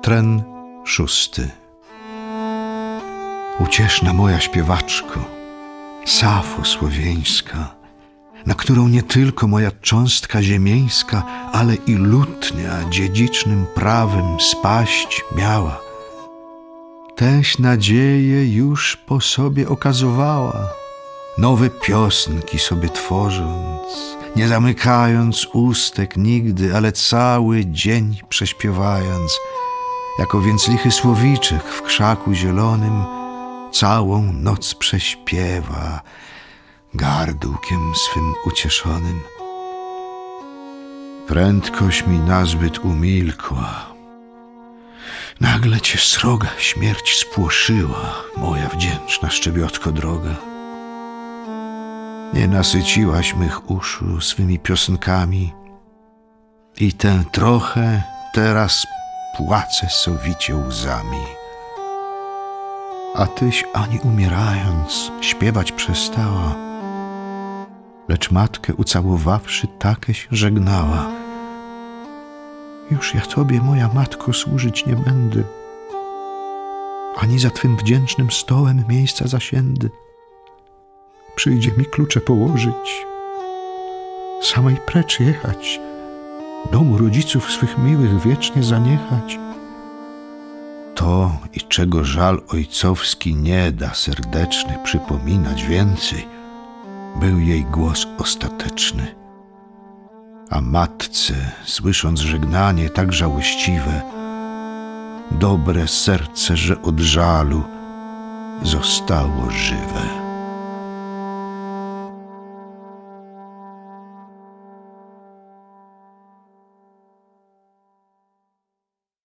Refren szósty. Ucieszna moja śpiewaczko, Safo słowieńska, na którą nie tylko moja cząstka ziemieńska, ale i lutnia dziedzicznym prawem spaść miała. Teś nadzieję już po sobie okazowała, nowe piosnki sobie tworząc, nie zamykając ustek nigdy, ale cały dzień prześpiewając, jako więc lichy słowiczek w krzaku zielonym całą noc prześpiewa gardłkiem swym ucieszonym. Prędkość mi nazbyt umilkła. Nagle cię sroga śmierć spłoszyła, moja wdzięczna szczebiotko droga. Nie nasyciłaś mych uszu swymi piosenkami i tę trochę teraz płacę sowicie łzami. A tyś ani umierając śpiewać przestała, lecz matkę ucałowawszy takeś żegnała. Już ja tobie, moja matko, służyć nie będę, ani za twym wdzięcznym stołem miejsca zasiędy. Przyjdzie mi klucze położyć, samej precz jechać, domu rodziców swych miłych wiecznie zaniechać. To i czego żal ojcowski nie da serdeczny przypominać więcej, był jej głos ostateczny. A matce, słysząc żegnanie tak żałościwe, dobre serce, że od żalu zostało żywe.